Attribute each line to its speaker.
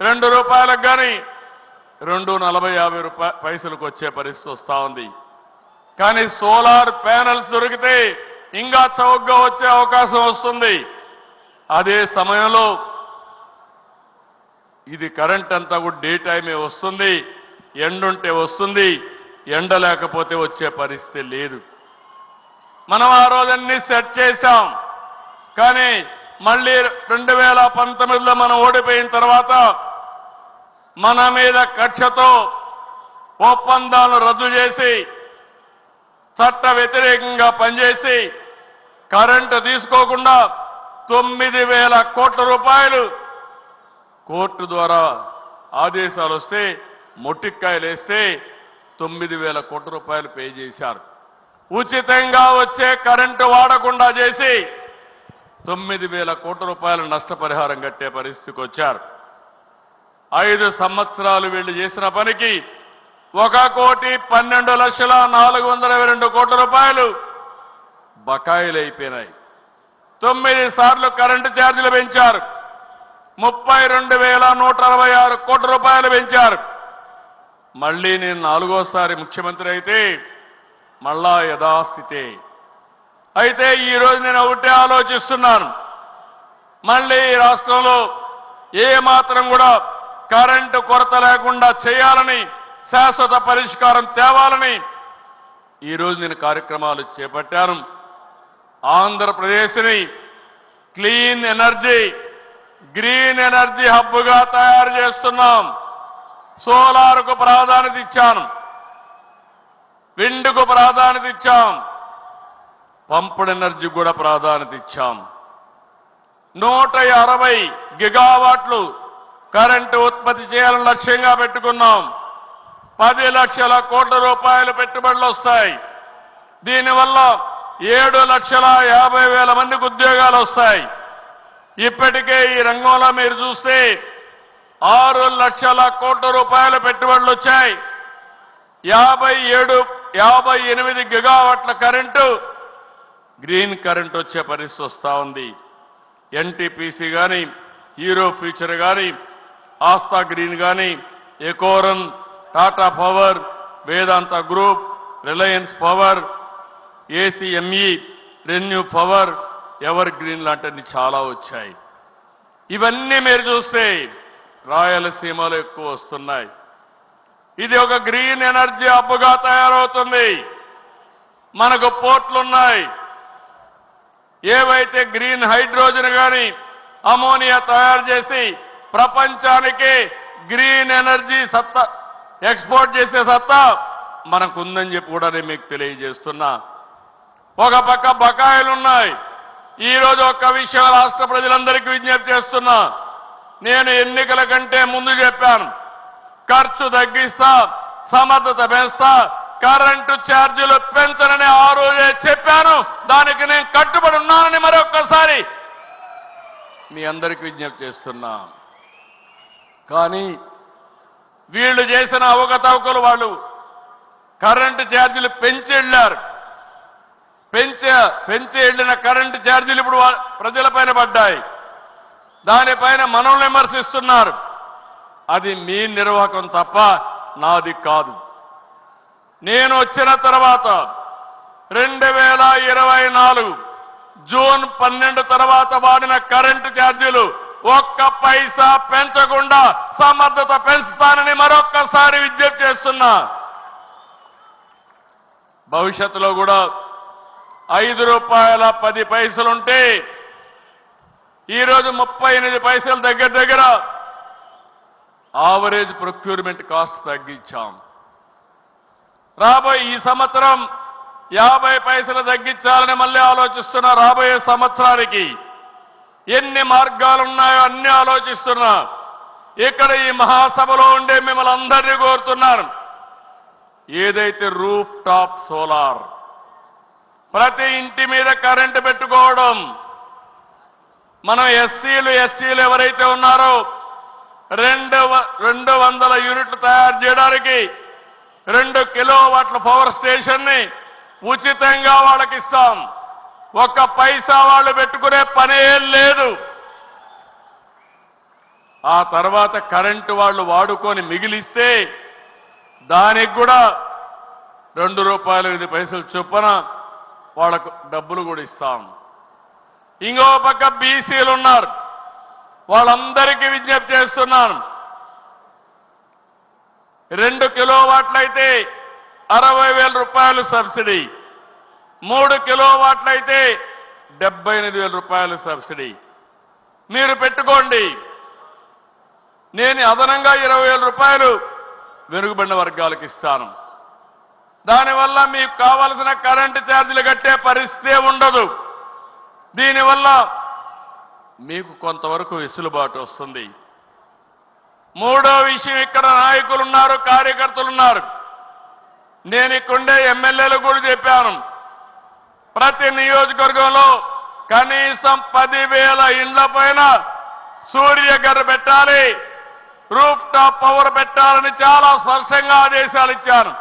Speaker 1: రెండు రూపాయలకు కానీ రెండు నలభై యాభై రూపాయ పైసలకు వచ్చే పరిస్థితి వస్తూ ఉంది. కానీ సోలార్ ప్యానల్స్ దొరికితే ఇంకా చౌకగా వచ్చే అవకాశం వస్తుంది. అదే సమయంలో ఇది కరెంట్ అంతా కూడా డే టైమే వస్తుంది. ఎండుంటే వస్తుంది ఎండ లేకపోతే వచ్చే పరిస్థితి లేదు. మనం ఆ రోజన్నీ సెట్ చేశాం. కానీ మళ్ళీ రెండు వేల పంతొమ్మిదిలో మనం ఓడిపోయిన తర్వాత మన మీద కక్షతో ఒప్పందాలను రద్దు చేసి చట్ట వ్యతిరేకంగా పనిచేసి కరెంటు తీసుకోకుండా తొమ్మిది వేల కోట్ల రూపాయలు కోర్టు ద్వారా ఆదేశాలు వస్తే మొట్టిక్కాయలు వేస్తే తొమ్మిది వేల కోట్ల రూపాయలు పే చేశారు. ఉచితంగా వచ్చే కరెంటు వాడకుండా చేసి తొమ్మిది వేల కోట్ల రూపాయల నష్టపరిహారం కట్టే పరిస్థితికి వచ్చారు. ఐదు సంవత్సరాలు వీళ్ళు చేసిన పనికి ఒక కోటి పన్నెండు లక్షల నాలుగు వందల రెండు కోట్ల రూపాయలు బకాయిలు అయిపోయినాయి తొమ్మిది సార్లు కరెంటు ఛార్జీలు పెంచారు. ముప్పై రెండు వేల నూట అరవై ఆరు కోట్ల రూపాయలు పెంచారు. మళ్ళీ నేను నాలుగోసారి ముఖ్యమంత్రి అయితే మళ్ళా యథాస్థితే అయితే ఈరోజు నేను ఒకటే ఆలోచిస్తున్నాను. మళ్ళీ ఈ రాష్ట్రంలో ఏ మాత్రం కూడా కరెంటు కొరత లేకుండా చేయాలని శాశ్వత పరిష్కారం తేవాలని ఈరోజు నేను కార్యక్రమాలు చేపట్టాను. ఆంధ్రప్రదేశ్ని క్లీన్ ఎనర్జీ గ్రీన్ ఎనర్జీ హబ్గా తయారు చేస్తున్నాం. సోలార్కు ప్రాధాన్యత ఇచ్చాను. విండ్కు ప్రాధాన్యత ఇచ్చాం. పంపుడు ఎనర్జీ కూడా ప్రాధాన్యత ఇచ్చాం. నూట అరవై గిగావాట్లు కరెంటు ఉత్పత్తి చేయాలని లక్ష్యంగా పెట్టుకున్నాం. పది లక్షల కోట్ల రూపాయలు పెట్టుబడులు వస్తాయి. దీనివల్ల ఏడు లక్షల యాభై వేల మందికి ఉద్యోగాలు వస్తాయి. ఇప్పటికే ఈ రంగంలో మీరు చూస్తే ఆరు లక్షల కోట్ల రూపాయల పెట్టుబడులు వచ్చాయి. యాభై ఏడు యాభై ఎనిమిది గిగావాట్ల కరెంటు గ్రీన్ కరెంట్ వచ్చే పరిస్థితి వస్తూ ఉంది. ఎన్టీపీసీ కానీ హీరో ఫ్యూచర్ కానీ ఆస్థా గ్రీన్ కానీ ఎకోరన్ Tata power Vedanta group Reliance power ACME ReNew power evergreen లాంటివి చాలా వచ్చాయి. ఇవన్నీ మీరు చూస్తే రాయలసీమలో ఎక్కువ వస్తున్నాయి. ఇది ఒక గ్రీన్ ఎనర్జీ అప్పుగా తయారవుతుంది. మనకు పోర్ట్లున్నాయి. ఏవైతే గ్రీన్ హైడ్రోజన్ కానీ అమోనియా తయారు చేసి ప్రపంచానికి గ్రీన్ ఎనర్జీ సత్తా ఎక్స్పోర్ట్ చేసే సత్తా మనకు ఉందని చెప్పి కూడా నేను మీకు తెలియజేస్తున్నా. ఒక పక్క బకాయిలు ఉన్నాయి. ఈ రోజు ఒక్క విషయం రాష్ట్ర ప్రజలందరికీ విజ్ఞప్తి చేస్తున్నా. నేను ఎన్నికల కంటే ముందు చెప్పాను. ఖర్చు తగ్గిస్తా సమర్థత పెంచుతా కరెంటు ఛార్జీలు పెంచనని ఆ రోజే చెప్పాను. దానికి నేను కట్టుబడి ఉన్నానని మరొక్కసారి మీ అందరికి విజ్ఞప్తి చేస్తున్నా. కానీ వీళ్ళు చేసిన అవకతవకలు వాళ్ళు కరెంటు ఛార్జీలు పెంచి వెళ్ళారు. పెంచే పెంచి వెళ్ళిన కరెంటు ఛార్జీలు ఇప్పుడు ప్రజలపైన పడ్డాయి. దానిపైన మనం విమర్శిస్తున్నారు. అది మీ నిర్వాహకం తప్ప నాది కాదు. నేను వచ్చిన తర్వాత రెండు వేల ఇరవై నాలుగు జూన్ పన్నెండు తర్వాత వాడిన కరెంటు ఛార్జీలు ఒక్క పైసా పెంచకుండా సమర్థత పెంచుతానని మరొక్కసారి విజ్ఞప్తి చేస్తున్నా. భవిష్యత్తులో కూడా ఐదు రూపాయల పది పైసలుంటే ఈరోజు ముప్పై ఎనిమిది పైసలు దగ్గర దగ్గర ఆవరేజ్ ప్రొక్యూర్మెంట్ కాస్ట్ తగ్గించాం. రాబోయే ఈ సంవత్సరం యాభై పైసలు తగ్గించాలని మళ్ళీ ఆలోచిస్తున్నా రాబోయే సంవత్సరానికి ఎన్ని మార్గాలు ఉన్నాయో అన్ని ఆలోచిస్తున్నా. ఇక్కడ ఈ మహాసభలో ఉండే మిమ్మల్ని అందరినీ కోరుతున్నాను. ఏదైతే రూఫ్ టాప్ సోలార్ ప్రతి ఇంటి మీద కరెంటు పెట్టుకోవడం. మనం ఎస్సీలు ఎస్టీలు ఎవరైతే ఉన్నారో రెండు వ- రెండు వందల యూనిట్లు తయారు చేయడానికి రెండు కిలో వాట్ల పవర్ స్టేషన్ని ఉచితంగా వాళ్ళకి ఇస్తాం ఒక్క పైసా వాళ్ళు పెట్టుకునే పనే లేదు. ఆ తర్వాత కరెంటు వాళ్ళు వాడుకొని మిగిలిస్తే దానికి కూడా రెండు రూపాయలు ఐదు పైసలు చొప్పున వాళ్ళకు డబ్బులు కూడా ఇస్తాం. ఇంకో పక్క బీసీలు ఉన్నారు వాళ్ళందరికీ విజ్ఞప్తి చేస్తున్నాను. రెండు కిలో వాట్లయితే అరవై వేల రూపాయలు సబ్సిడీ. మూడు కిలో వాట్లయితే డెబ్బై ఎనిమిది వేల రూపాయలు సబ్సిడీ. మీరు పెట్టుకోండి. నేను అదనంగా ఇరవై వేల రూపాయలు వెనుకబడిన వర్గాలకు ఇస్తాను. దానివల్ల మీకు కావలసిన కరెంటు ఛార్జీలు కట్టే పరిస్థితే ఉండదు. దీనివల్ల మీకు కొంతవరకు వెసులుబాటు వస్తుంది. మూడో విషయం ఇక్కడ నాయకులు ఉన్నారు కార్యకర్తలు ఉన్నారు నేను ఇక్కడే ఎమ్మెల్యేలు కూడా చెప్పాను. ప్రతి నియోజకవర్గంలో కనీసం పదివేల ఇండ్ల పైన సూర్యగర్ పెట్టాలి రూఫ్ టాప్ పవర్ పెట్టాలని చాలా స్పష్టంగా ఆదేశాలు ఇచ్చాను.